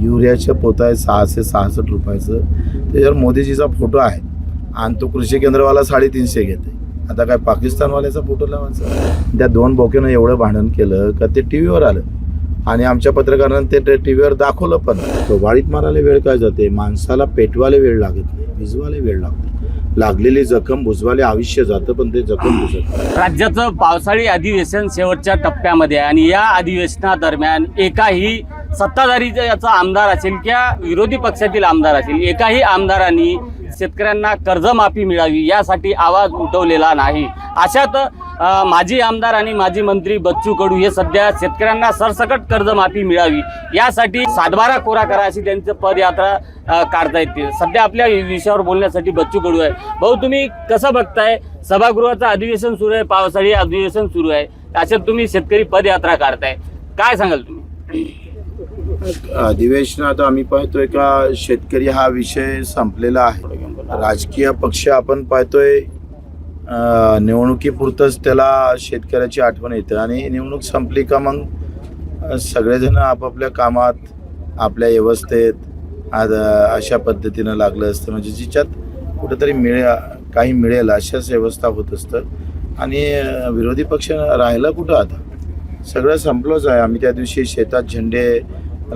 युरियाचं पोत आहे सहाशे सहासष्ट रुपयाचं. त्याच्यावर मोदीजीचा फोटो आहे. आणि तो कृषी केंद्रवाला साडेतीनशे घेते. आता काय पाकिस्तानवाल्याचा फोटो लावायचा त्या दोन बोक्यानं एवढं भांडण केलं का ते टी व्हीवर आलं. आणि आमच्या पत्रकारांनी ते टी व्हीवर दाखवलं पण. तो वाळीत मारायला वेळ काय जाते? माणसाला पेटवायला वेळ लागत नाही भिजवायला वेळ लागतो. लागलेली जखम भुजवायला आयुष्य जातं पण ते जखम भुजत राज्याचं पावसाळी अधिवेशन शेवटच्या टप्प्यामध्ये आहे. आणि या अधिवेशनादरम्यान एकाही सत्ताधारीचा याचा आमदार असेल किंवा विरोधी पक्षातील आमदार असेल एकाही आमदारांनी शेतकऱ्यांना कर्जमाफी मिळावी यासाठी आवाज उठवलेला नाही. अशात माजी आमदार आणि माजी मंत्री बच्चू कडू हे सध्या शेतकऱ्यांना सरसकट कर्जमाफी मिळावी यासाठी सातबारा कोरा करा अशी त्यांचं पदयात्रा काढता येते सध्या आपल्या विषयावर बोलण्यासाठी बच्चू कडू आहे. भाऊ तुम्ही कसं बघताय? सभागृहाचं अधिवेशन सुरू आहे पावसाळी अधिवेशन सुरू आहे. अशात तुम्ही शेतकरी पदयात्रा काढताय. काय सांगाल तुम्ही? अधिवेशनात आम्ही पाहतोय का शेतकरी हा विषय संपलेला आहे. राजकीय पक्ष आपण पाहतोय अं, निवडणुकीपुरतंच त्याला शेतकऱ्याची आठवण येते. आणि निवडणूक संपली का मग सगळेजण आपापल्या कामात आपल्या व्यवस्थेत आज अशा पद्धतीनं लागलं असतं. म्हणजे जिच्यात कुठंतरी मिळे काही मिळेल अशाच व्यवस्था होत असतं. आणि विरोधी पक्ष राहिला कुठं आता? सगळं संपलंच आहे. आम्ही त्या दिवशी शेतात झेंडे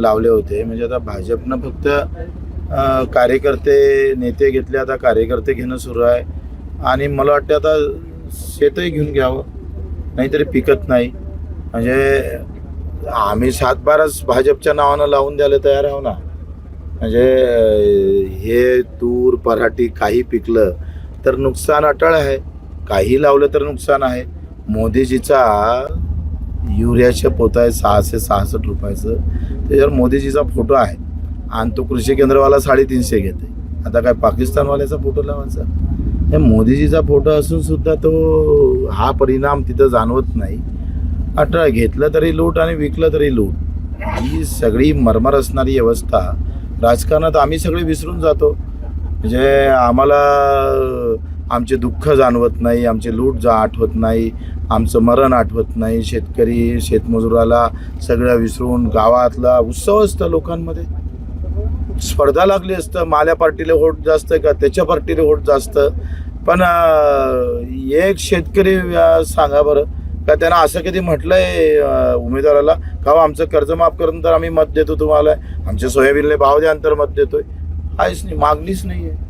लावले होते. म्हणजे आता भाजपनं फक्त कार्यकर्ते नेते घेतले आता कार्यकर्ते घेणं सुरू आहे. आणि मला वाटतं आता शेतही घेऊन घ्यावं. नाहीतरी पिकत नाही. म्हणजे आम्ही सातबाराच भाजपच्या नावानं लावून द्यायला तयार आहो ना. म्हणजे हे तूर पराठी काही पिकलं तर नुकसान अटळ आहे. काही लावलं तर नुकसान आहे. मोदीजीचा युरियाचं पोत आहे सहाशे सहासष्ट रुपयाचं. त्याच्यावर मोदीजीचा फोटो आहे. आणि तो कृषी केंद्रवाला साडेतीनशे घेते. आता काय पाकिस्तानवाल्याचा फोटो लावायचा हे मोदीजीचा फोटो असून सुद्धा तो हा परिणाम तिथं जाणवत नाही. अठरा घेतलं तरी लूट आणि विकलं तरी लूट. ही सगळी मरमर असणारी व्यवस्था. राजकारणात आम्ही सगळे विसरून जातो. म्हणजे आम्हाला आमचे दुःख जाणवत नाही आमचे लूट जा आठवत नाही आमचं मरण आठवत नाही. शेतकरी शेतमजुराला सगळं विसरून गावातला उत्सव असतं लोकांमध्ये. स्पर्धा लागली असतं. माल्या पार्टीला वोट जास्त का त्याच्या पार्टीला वोट जास्त? पण एक शेतकरी सांगा बरं. का त्यांना असं कधी म्हटलंय आहे उमेदवाराला? का हो, आमचं कर्ज माफ करून तर आम्ही मत देतो तुम्हाला. आमच्या सोयाबीनला भाव द्या तर मत देतोय. काहीच नाही मागणीच नाही आहे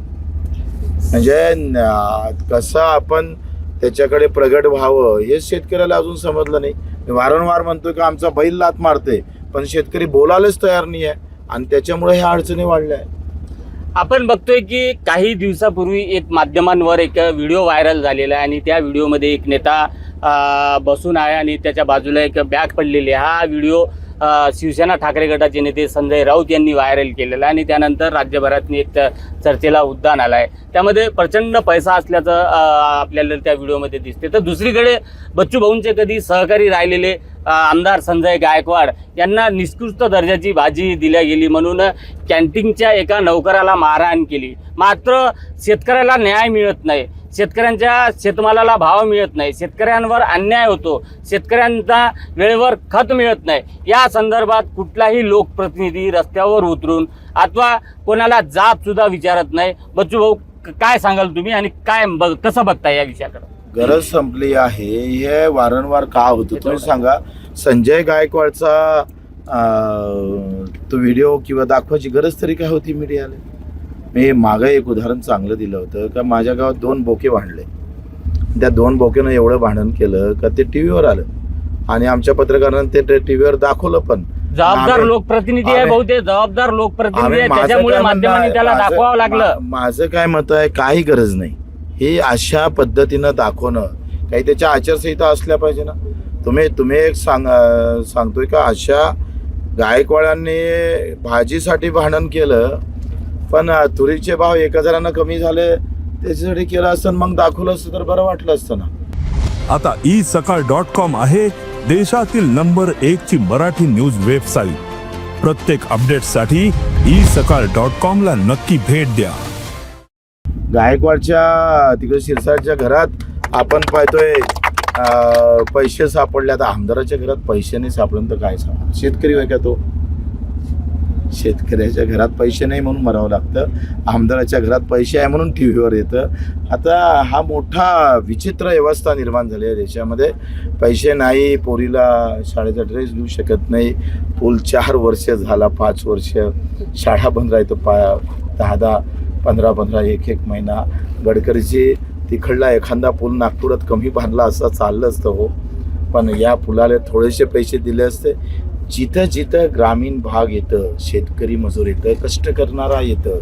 म्हणजे कसं आपण त्याच्याकडे प्रगट व्हावं हे शेतकऱ्याला अजून समजलं नाही. मी वारंवार म्हणतो की आमचा बैल लात मारते पण शेतकरी बोलायलाच तयार नाही आहे आणि त्याच्यामुळे ह्या अडचणी वाढल्या आहेत. आपण बघतोय की काही दिवसापूर्वी एक माध्यमांवर एक व्हिडिओ व्हायरल झालेला आहे आणि त्या व्हिडिओमध्ये एक नेता बसून आहे आणि त्याच्या बाजूला एक बॅग पडलेली आहे. हा व्हिडिओ शिवसेना ठाकरे गटाचे नेते संजय राऊत यांनी व्हायरल केलेला आहे आणि त्यानंतर राज्यभरात एक चर्चेला उद्दान आला आहे त्यामध्ये प्रचंड पैसा असल्याचं आपल्याला त्या व्हिडिओमध्ये दिसते तर दुसरीकडे बच्चू भाऊंचे कधी सहकारी राहिलेले आमदार संजय गायकवाड यांना निष्कृष्ट दर्जाची भाजी दिल्या गेली म्हणून कॅन्टीनच्या एका नौकराला मारहाण केली. मात्र शेतकऱ्याला न्याय मिळत नाही. शेतकऱ्यांच्या शेतमालाला भाव मिळत नाही शेतकऱ्यांवर अन्याय होतो शेतकऱ्यांचा वेळेवर खत मिळत नाही. या संदर्भात कुठलाही लोकप्रतिनिधी रस्त्यावर उतरून अथवा कोणाला जाब सुद्धा विचारत नाही. बच्चू भाऊ काय सांगाल तुम्ही आणि काय बघ कसं बघता या विषयाकडे? गरज संपली आहे. हे वारंवार का होतं? तुम्ही सांगा. संजय गायकवाडचा तो व्हिडिओ किंवा दाखवायची गरज तरी काय होती मीडियाला? मी मागं एक उदाहरण चांगलं दिलं होतं का माझ्या गावात दोन बोके भांडले त्या दोन बोक्यानं एवढं भांडण केलं का ते टी व्हीवर आलं. आणि आमच्या पत्रकारांनी ते टी व्हीवर दाखवलं पण. जबाबदार लोकप्रतिनिधी आहे आम्ही- भाऊ ते जबाबदार लोकप्रतिनिधी त्याच्यामुळे माध्यमांनी त्याला दाखवावं लागलं. माझं काय मत आहे काही गरज नाही. हे अशा पद्धतीनं दाखवणं काही त्याच्या आचारसंहिता असल्या पाहिजे ना. तुम्ही तुम्ही एक सांग सांगतोय का अशा गायकवाडांनी भाजीसाठी भांडण केलं पण तुरीचे भाव एक हजारानं कमी झाले त्याच्यासाठी केलं असतं मग दाखवलं असतं तर बरं वाटलं असतं ना. आता ई सकाळ डॉट कॉम आहे देशातील नंबर एक ची मराठी न्यूज वेबसाईट. प्रत्येक अपडेटसाठी ई सकाळ डॉट कॉम ला नक्की भेट द्या. गायकवाडच्या तिकडे शिरसाटच्या घरात आपण पाहतोय पैसे सापडले आता आमदाराच्या घरात पैसे नाही सापडून तर काय सापड शेतकरी का तो? शेतकऱ्याच्या घरात पैसे नाही म्हणून मरावं लागतं. आमदाराच्या घरात पैसे आहे म्हणून टी व्हीवर येतं. आता हा मोठा विचित्र व्यवस्था निर्माण झाली आहे देशामध्ये. पैसे नाही पोरीला शाळेचा ड्रेस घेऊ शकत नाही. पूल चार वर्ष झाला पाच वर्ष. शाळा बंद राहतो पा दहा दहा पंधरा पंधरा एक एक महिना. गडकरीची तिकडला एखादा पूल नागपुरात कमी बांधला असं चाललं असतं हो. पण या पुलाला थोडेसे पैसे दिले असते. जिथं जिथं ग्रामीण भाग येतं शेतकरी मजूर येतं कष्ट करणारा येतं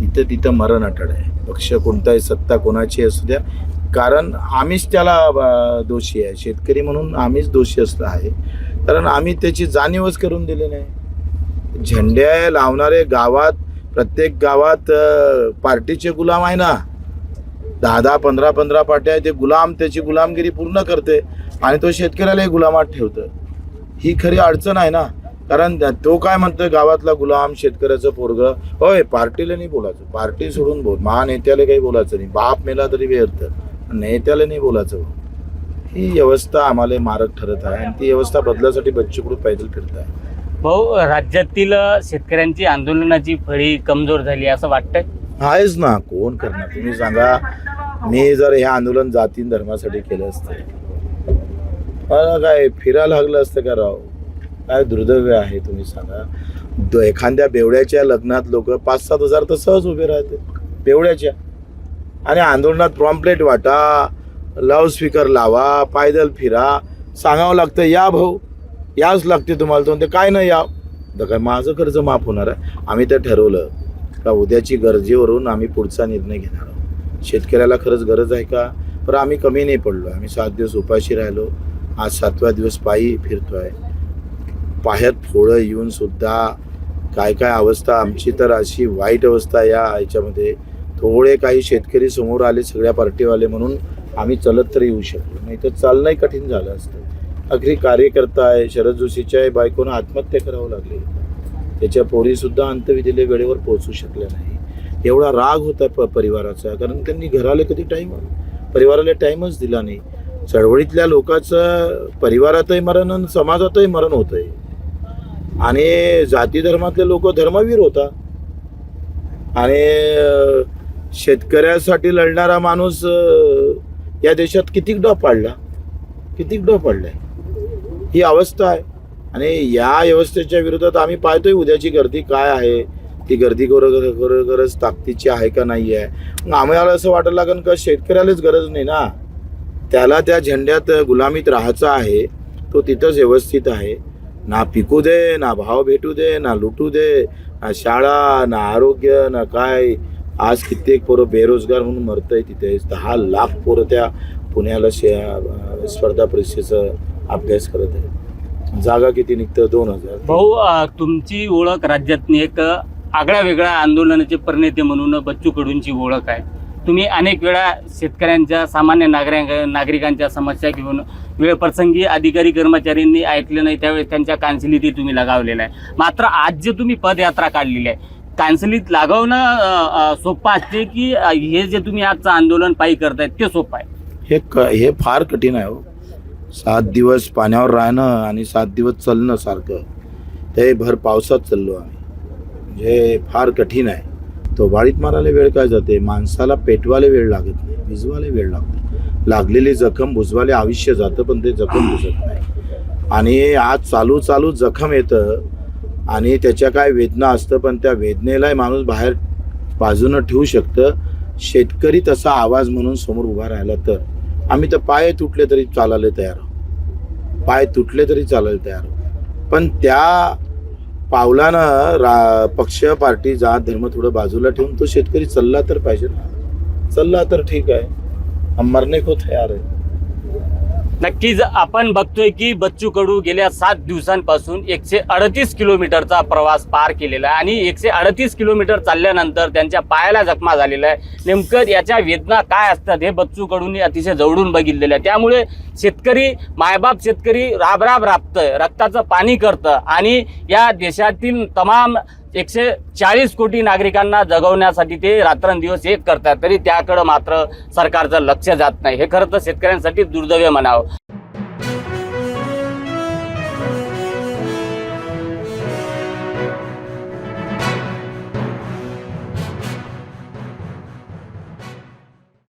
तिथं तिथं मरण अटळ आहे. पक्ष कोणताही सत्ता कोणाची असू द्या. कारण आम्हीच त्याला दोषी आहे. शेतकरी म्हणून आम्हीच दोषी असलं आहे. कारण आम्ही त्याची जाणीवच करून दिली नाही. झेंडे लावणारे गावात प्रत्येक गावात पार्टीचे गुलाम आहे ना. दहा दहा पंधरा पंधरा पाट्या आहे ते गुलाम त्याची गुलामगिरी पूर्ण करते आणि तो शेतकऱ्यालाही गुलामात ठेवतं. ही खरी अडचण आहे ना. कारण तो काय म्हणतोय गावातला गुलाम शेतकऱ्याचं पोरग. होय पार्टीला नाही बोलायचं. पार्टी सोडून बोल. महानेत्याला काही बोलायचं नाही. बाप मेला तरी व्यर्थ. नेत्याला नाही बोलायचं. ही व्यवस्था आम्हाला मारक ठरत आहे आणि ती व्यवस्था बदलासाठी बच्चूकडून पैदल फिरत आहे भाऊ राज्यातील शेतकऱ्यांची आंदोलनाची फळी कमजोर झाली असं वाटतंय? आहेच ना. कोण करणार? तुम्ही सांगा. मी जर हे आंदोलन जाती धर्मासाठी केलं असतं. मला काय फिरायला लागलं असतं का राव? काय दुर्दैव्य आहे तुम्ही सांगा. एखाद्या बेवड्याच्या लग्नात लोक पाच सात हजार तर सहज उभे राहते. बेवड्याच्या. आणि आंदोलनात प्रॉम्प्लेट वाटा लाऊडस्पीकर लावा पायदल फिरा सांगावं लागतं या भाऊ याच लागते तुम्हाला. तर ते काय नाही या तर काय माझं कर्ज माफ होणार आहे. आम्ही तर ठरवलं का उद्याची गरजेवरून आम्ही पुढचा निर्णय घेणार आहोत. शेतकऱ्याला खरंच गरज आहे का? पण आम्ही कमी नाही पडलो. आम्ही सात दिवस उपाशी राहिलो. आज सातवा दिवस पायी फिरतो आहे पायात फोळं येऊन सुद्धा काय काय अवस्था आमची तर अशी वाईट अवस्था या याच्यामध्ये. थोडे काही शेतकरी समोर आले सगळ्या पार्टीवाले म्हणून आम्ही चलत तर येऊ शकलो नाही. तर चालणंही कठीण झालं असतं. अगदी कार्यकर्ता आहे शरद जोशीच्या बायकोनं आत्महत्या करावं लागली. त्याच्या पोरीसुद्धा अंत्यविधीला वेळेवर पोहोचू शकल्या नाही. एवढा राग होता प परिवाराचा. कारण त्यांनी घराला कधी टाईम परिवाराला टाईमच दिला नाही. चळवळीतल्या लोकांचं परिवारातही मरण आणि समाजातही मरण होतंय. आणि जाती धर्मातले लोक धर्मवीर होता आणि शेतकऱ्यासाठी लढणारा माणूस या देशात कितीक डॉ पाडला? कितीक डॉ पाडलाय? ही अवस्था आहे. आणि या व्यवस्थेच्या विरोधात आम्ही पाहतोय उद्याची गर्दी काय आहे. ती गर्दी खरोखर खरोखरच ताकदीची आहे का नाही आहे मग आम्हाला असं वाटायला लागेल का शेतकऱ्यालाच गरज नाही ना? त्याला त्या झेंड्यात गुलामीत राहायचं आहे. तो तिथंच व्यवस्थित आहे. ना पिकू दे ना भाव भेटू दे ना लुटू दे ना शाळा ना आरोग्य ना काय. आज कित्येक पोरं बेरोजगार म्हणून मरत आहे तिथे. दहा लाख पोरं त्या पुण्याला शे स्पर्धा परीक्षेचा अभ्यास करत आहे जागा किती निघतं? दोन हजार. भाऊ तुमची ओळख राज्यातनी एक आगळा आगळ्या वेगळ्या आंदोलनाचे परिणेते म्हणून बच्चू कडूंची ओळख आहे. तुम्ही अनेक वेळा शेतकऱ्यांच्या सामान्य नागरिक नागरिकांच्या समस्या घेऊन वेळप्रसंगी अधिकारी कर्मचाऱ्यांनी ऐकलं नाही त्यावेळेस त्यांच्या कान्सिलीतही तुम्ही लगावलेलं आहे. मात्र आज जे तुम्ही पदयात्रा काढलेली आहे कान्सिलीत लागवणं सोपं असते की हे जे तुम्ही आजचं आंदोलन पायी करतायत ते सोपं आहे? हे क हे फार कठीण आहे हो. सात दिवस पाण्यावर राहणं आणि सात दिवस चालणं सारखं. ते भर पावसात चाललो आम्ही. म्हणजे फार कठीण आहे. तो वाळीत मारायला वेळ काय जाते? माणसाला पेटवायला वेळ लागत नाही भिजवायला वेळ लागतो. लागलेली जखम बुजवायला आयुष्य जातं पण ते जखम भुजत नाही. आणि आज चालू चालू जखम येतं आणि त्याच्या काय वेदना असतं पण त्या वेदनेलाही माणूस बाहेर बाजूनं ठेवू शकतं. शेतकरी तसा आवाज म्हणून समोर उभा राहिला तर. आम्ही तर पाय तुटले तरी चालायला तयार आहोत. पाय तुटले तरी चालायला तयार आहोत. पण त्या पावलानं रा पक्ष पार्टी जात धर्म थोडं बाजूला ठेवून तो शेतकरी चालला तर पाहिजे ना. चालला तर ठीक आहे. हम मरने को तयार आहे. नक्कीच आपण बघतोय की बच्चू कडू गेल्या सात दिवसांपासून एकशे अडतीस किलोमीटरचा प्रवास पार केलेला आहे. आणि एकशे अडतीस किलोमीटर चालल्यानंतर त्यांच्या पायाला जखमा झालेला आहे नेमकं याच्या वेदना काय असतात हे बच्चू कडूंनी अतिशय जवळून बघितलेलं आहे. त्यामुळे शेतकरी मायबाप शेतकरी राबराब राबतंय. रक्ताचं पाणी करतं. आणि या देशातील तमाम एकशे चाळीस कोटी नागरिकांना जगवण्यासाठी ते रात्रंदिवस एक करतात तरी त्याकडं मात्र सरकारचं लक्ष जात नाही. हे खरं तर शेतकऱ्यांसाठी दुर्दैव म्हणावं.